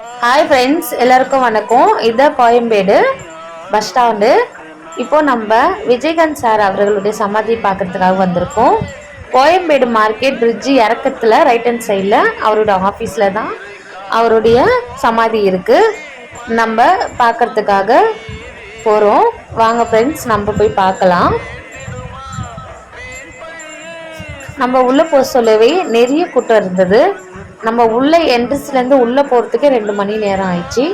Hi friends எல்லாருக்கும் வணக்கம். இதுதான் கோயம்பேடு பஸ் ஸ்டாண்டு இப்போ நம்ம விஜயகாந்த் சார் அவர்களுடைய சமாதி பார்க்கறதுக்காக வந்திருக்கோம். கோயம்பேடு மார்க்கெட் பிரிட்ஜு இறக்கத்தில் ரைட் ஹேண்ட் சைடில் அவரோட ஆஃபீஸில் தான் அவருடைய சமாதி இருக்குது நம்ம பார்க்கறதுக்காக போகிறோம் வாங்க ஃப்ரெண்ட்ஸ் நம்ம போய் பார்க்கலாம். நம்ம உள்ளே போக சொல்லவே நிறைய கூட்டம் இருந்தது. நம்ம உள்ள என்ட்ரன்ஸ்லேருந்து உள்ளே போகிறதுக்கே ரெண்டு மணி நேரம் ஆயிடுச்சு.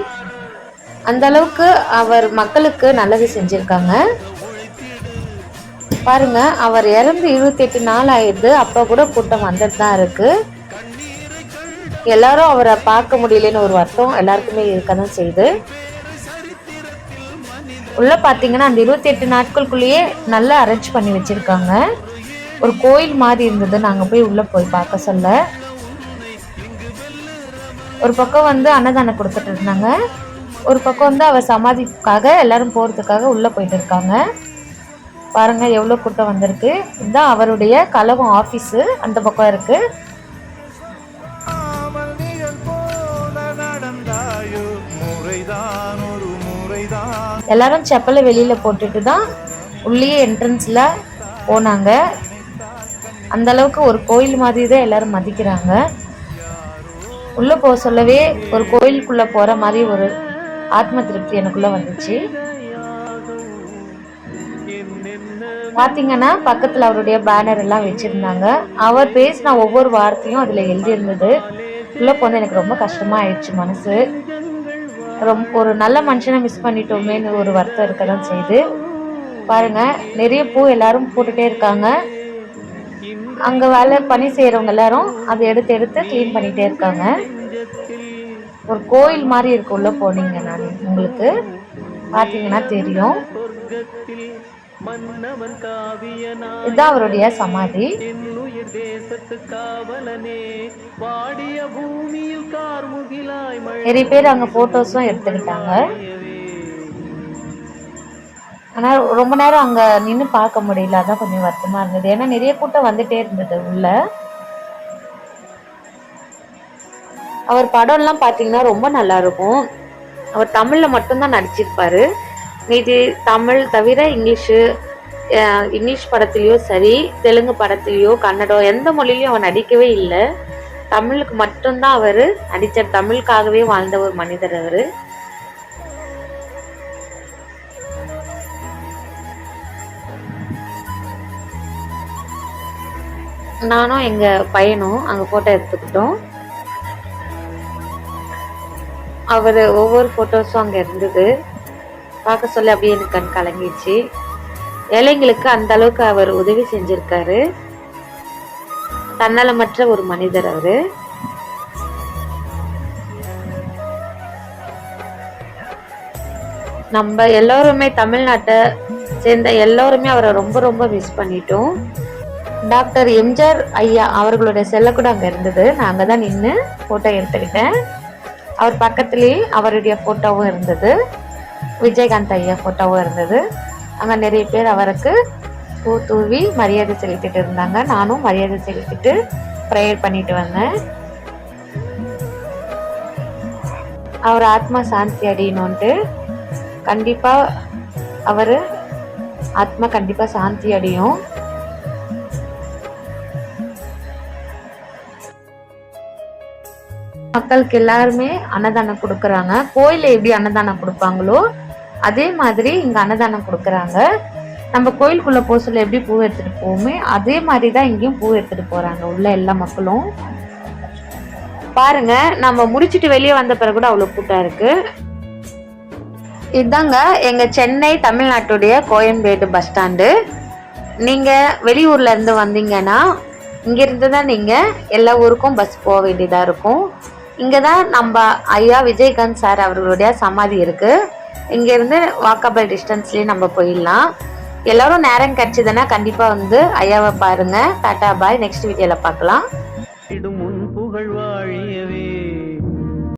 அந்த அளவுக்கு அவர் மக்களுக்கு நல்லது செஞ்சுருக்காங்க. பாருங்க அவர் இறந்து இருபத்தெட்டு நாள் ஆயிடுது. அப்போ கூட கூட்டம் வந்துட்டு தான் இருக்கு. எல்லாரும் அவரை பார்க்க முடியலன்னு ஒரு வருத்தம் எல்லாருக்குமே இருக்க தான் செய்யுது. உள்ள பார்த்தீங்கன்னா அந்த இருபத்தெட்டு நாட்களுக்குள்ளேயே நல்லா அரேஞ்ச் பண்ணி வச்சிருக்காங்க. ஒரு கோயில் மாதிரி இருந்தது. நாங்கள் போய் உள்ளே போய் பார்க்க சொல்ல. ஒரு பக்கம் வந்து அன்னதானம் கொடுத்துட்டு இருந்தாங்க. ஒரு பக்கம் வந்து அவர் சமாதிக்காக எல்லாரும் போகிறதுக்காக உள்ளே போயிட்டு இருக்காங்க. பாருங்க எவ்வளோ கூட்டம் வந்திருக்கு. இதுதான் அவருடைய கலவம் ஆஃபீஸு அந்த பக்கம் இருக்கு. நாமல் நிழல் போல நடந்தாயோ? முறைதான் ஒரு முறைதான். எல்லாரும் செப்பலை வெளியில போட்டுட்டு தான் உள்ளே என்ட்ரன்ஸ்ல போனாங்க. அந்த அளவுக்கு ஒரு கோயில் மாதிரி தான் எல்லாரும் மதிக்கிறாங்க. உள்ளே போக சொல்லவே ஒரு கோயிலுக்குள்ளே போகிற மாதிரி ஒரு ஆத்ம திருப்தி எனக்குள்ளே வந்துச்சு. பார்த்தீங்கன்னா பக்கத்தில் அவருடைய பேனர் எல்லாம் வச்சுருந்தாங்க. அவர் பேசின ஒவ்வொரு வார்த்தையும் அதில் எழுதி இருந்தது போனது எனக்கு ரொம்ப கஷ்டமா ஆயிடுச்சு மனசு. ரொம்ப ஒரு நல்ல மனுஷனை மிஸ் பண்ணிட்டோமேன்னு ஒரு வருத்தம் இருக்க தான் செய்யுது பாருங்கள் நிறைய பூ எல்லாரும் போட்டுகிட்டே இருக்காங்க. அங்கே வேலை பணி செய்கிறவங்க எல்லாரும் அதை எடுத்து எடுத்து க்ளீன் பண்ணிகிட்டே இருக்காங்க. ஒரு கோயில் மாதிரி இருக்கு உள்ளே போனீங்க நான் உங்களுக்கு பார்த்தீங்கன்னா தெரியும். இதுதான் அவருடைய சமாதி. என்னுயிர் வாடிய பூமியில் நிறைய பேர் அங்க போட்டோஸும் எடுத்துக்கிட்டாங்க. ஆனால் ரொம்ப நேரம் அங்கே நின்று பார்க்க முடியல. அதான் கொஞ்சம் வருத்தமாக இருந்தது. ஏன்னா நிறைய கூட்டம் வந்துட்டே இருந்தது உள்ள. அவர் படம்லாம் பார்த்தீங்கன்னா ரொம்ப நல்லா இருக்கும். அவர் தமிழில் மட்டும்தான் நடிச்சிருப்பாரு. மீதி தமிழ் தவிர இங்கிலீஷு இங்கிலீஷ் படத்துலேயோ சரி தெலுங்கு படத்துலேயோ கன்னடம் எந்த மொழிலையும் அவர் நடிக்கவே இல்லை. தமிழுக்கு மட்டும்தான் அவர் நடித்தார் தமிழுக்காகவே வாழ்ந்த ஒரு மனிதர் அவர். நானும் எங்க பையனும் அங்க போட்டோ எடுத்துக்கிட்டோம். அவர் ஒவ்வொரு ஃபோட்டோஸும் அங்கே இருந்தது. பார்க்க சொல்ல அப்படியே எனக்கு கண் கலங்கிச்சு ஏழைங்களுக்கு அந்த அளவுக்கு அவர் உதவி செஞ்சிருக்காரு. தன்னலமற்ற ஒரு மனிதர் அவர். நம்ம எல்லோருமே தமிழ்நாட்டை சேர்ந்த எல்லாருமே அவரை ரொம்ப ரொம்ப மிஸ் பண்ணிட்டோம். டாக்டர் எம்ஜிஆர் ஐயா அவர்களுடைய செல்ல கூட அங்கே இருந்தது. நான் அங்கே தான் நின்று ஃபோட்டோ எடுத்துக்கிட்டேன். அவர் பக்கத்துலேயே அவருடைய ஃபோட்டோவும் இருந்தது. விஜயகாந்த் ஐயா ஃபோட்டோவும் இருந்தது. அங்கே நிறைய பேர் அவருக்கு பூ தூவி மரியாதை செலுத்திட்டு இருந்தாங்க. நானும் மரியாதை செலுத்திட்டு ப்ரேயர் பண்ணிட்டு வந்தேன். அவர் ஆத்மா சாந்தி அடையணுன்ட்டு கண்டிப்பாக அவர் ஆத்மா கண்டிப்பாக சாந்தி அடையும். மக்களுக்கு எல்லாருமே அன்னதானம் கொடுக்குறாங்க. கோயில்ல எப்படி அன்னதானம் கொடுப்பாங்களோ அதே மாதிரி இங்கே அன்னதானம் கொடுக்குறாங்க. நம்ம கோயிலுக்குள்ளே போக சொல்ல எப்படி பூ எடுத்துகிட்டு போவோமே அதே மாதிரி தான் இங்கேயும் பூ எடுத்துகிட்டு போகிறாங்க உள்ள எல்லா மக்களும். பாருங்க நம்ம முடிச்சுட்டு வெளியே வந்த பிறகு கூட அவ்வளோ கூட்டம் இருக்குது இதாங்க எங்கள் சென்னை தமிழ்நாட்டுடைய கோயம்பேடு பஸ் ஸ்டாண்டு. நீங்கள் வெளியூர்லேருந்து வந்தீங்கன்னா இங்கேருந்து தான் நீங்கள் எல்லா ஊருக்கும் பஸ் போக வேண்டியதாக இருக்கும். இங்கே தான் நம்ம ஐயா விஜயகாந்த் சார் அவர்களுடைய சமாதி இருக்குது இங்கேருந்து வாக்கபிள் டிஸ்டன்ஸ்லேயும் நம்ம போயிடலாம். எல்லோரும் நேரம் கிடச்சிதுன்னா கண்டிப்பாக வந்து ஐயாவை பாருங்க. டாட்டா பாய். நெக்ஸ்ட் வீடியோவில் பார்க்கலாம்.